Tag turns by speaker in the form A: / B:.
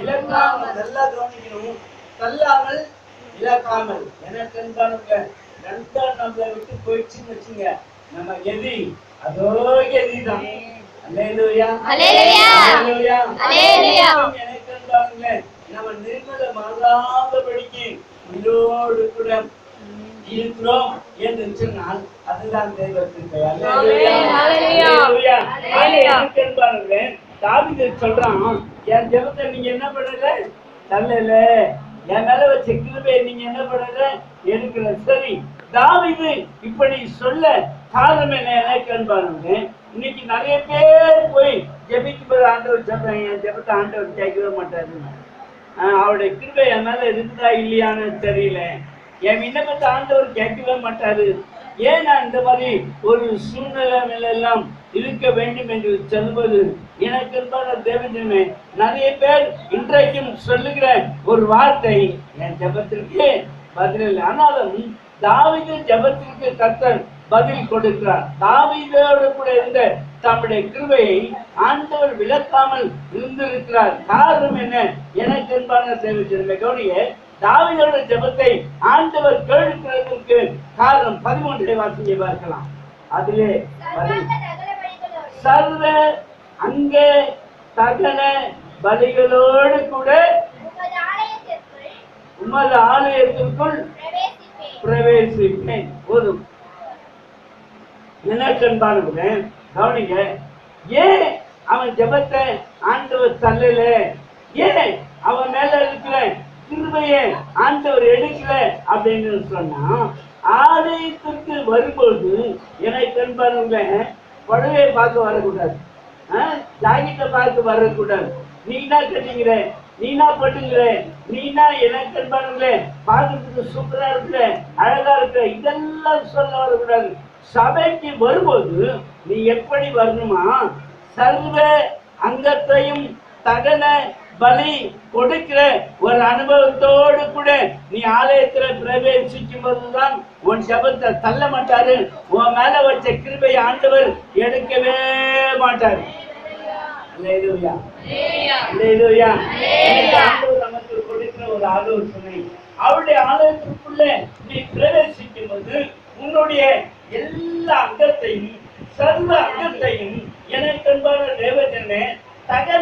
A: இழக்காமல் நல்லா கவனிக்கணும். தள்ளாமல் இழக்காமல். எனக்கு என்பானுங்க நண்பன் நம்மளை விட்டு போயிடுச்சுன்னு வச்சுங்க. நம்ம எதி அதோ. எனக்கு என்பானுங்க நம்ம நிர்மலமாகாதபடிக்கு உயிரோடு கூட இருக்கிறோம் என்று சொன்னால் அதுதான் அல்லேலூயா.
B: அல்லேலூயா.
A: சொல்றான் என் ஜெபத்தை நீங்க என்ன பண்ணல தள்ளல. என் மேல வச்ச கிருபையை நீங்க என்ன பண்ணல எடுக்கல சரி. தாவிது இப்படி சொல்ல காரணம் என்ன? எனக்கு பாருங்க. இன்னைக்கு நிறைய பேர் போய் ஜெபிக்கும் போது ஆண்டவர் சொல்றேன் என் ஜெபத்தை ஆண்டவர் கேட்கவே மாட்டாருன்னு அவருடைய கிருபை என் மேல இருக்குதா இல்லையான்னு தெரியல. என் விண்ணப்பத்தை ஆண்டவர் கேட்கவே மாட்டாரு. ஏன் நான் இந்த மாதிரி ஒரு சூழ்நிலையிலெல்லாம் இருக்க வேண்டும் என்று சொல்வது? எனக்கு என்பான தேவஜனமே. நிறைய பேர் இன்றைக்கும் சொல்லுகிற ஒரு வார்த்தை என் ஜெபத்திற்கு பதில் இல்லை ஆனாலும் தாவித ஜெபத்திற்கு கர்த்தர் பதில் கொடுக்கிறார். தாவிதோடு கூட இருந்த தம்முடைய கிருபையை ஆண்டவர் விளக்காமல் இருந்திருக்கிறார். காரணம் என்ன? எனக்கு என்பான தேவஜனமே கவனிய தாவீதோட ஜெபத்தை ஆண்டவர் கேட்கிறதற்கு காரணம் பதிமூன்றை வாசிங்க பார்க்கலாம். அதிலே சர்வ அங்கே தகன பலிகளோடு கூட உமது ஆலயத்திற்குள் பிரவேசிப்பேன். போதும். என்ன கண்பானுங்க கவனிங்க. ஏன் அவன் ஜெபத்தை ஆண்டவர் தள்ளல? ஏன் அவன் மேல இருக்கிற கிருபையை ஆண்டவர் எடுக்கல அப்படின்னு சொன்னா ஆலயத்திற்கு வரும்போது என்னை கண்பானுங்க புடவையை பார்க்க வரக்கூடாது. ஜாக்கெட்டை பார்த்து வரக்கூடாது. நீனா கட்டிக்கிற? நீனா பட்டுங்கிற நீனா எனக்கு பாருங்களே பார்க்கறதுக்கு சூப்பரா இருக்கிற அழகா இருக்கிற இதெல்லாம் சொல்ல வரக்கூடாது. சபைக்கு வரும்போது நீ எப்படி வரணுமா? சர்வ அங்கத்தையும் தகன பலி கொடுக்கிற ஒரு அனுபவத்தோடு கூட நீ ஆலயத்துல பிரவேசிக்கும் போதுதான் உன் சபத்தை தள்ள மாட்டாரு. உன் மேல வச்ச கிருபை ஆண்டவர் எடுக்கவே மாட்டாரு. நமக்கு கொடுக்கிற ஒரு ஆலோசனை. அவருடைய ஆலயத்திற்குள்ள நீ பிரவேசிக்கும் போது உன்னுடைய எல்லா அங்கத்தையும் சர்வ அங்கத்தையும் எனக்கு தேவதனே தக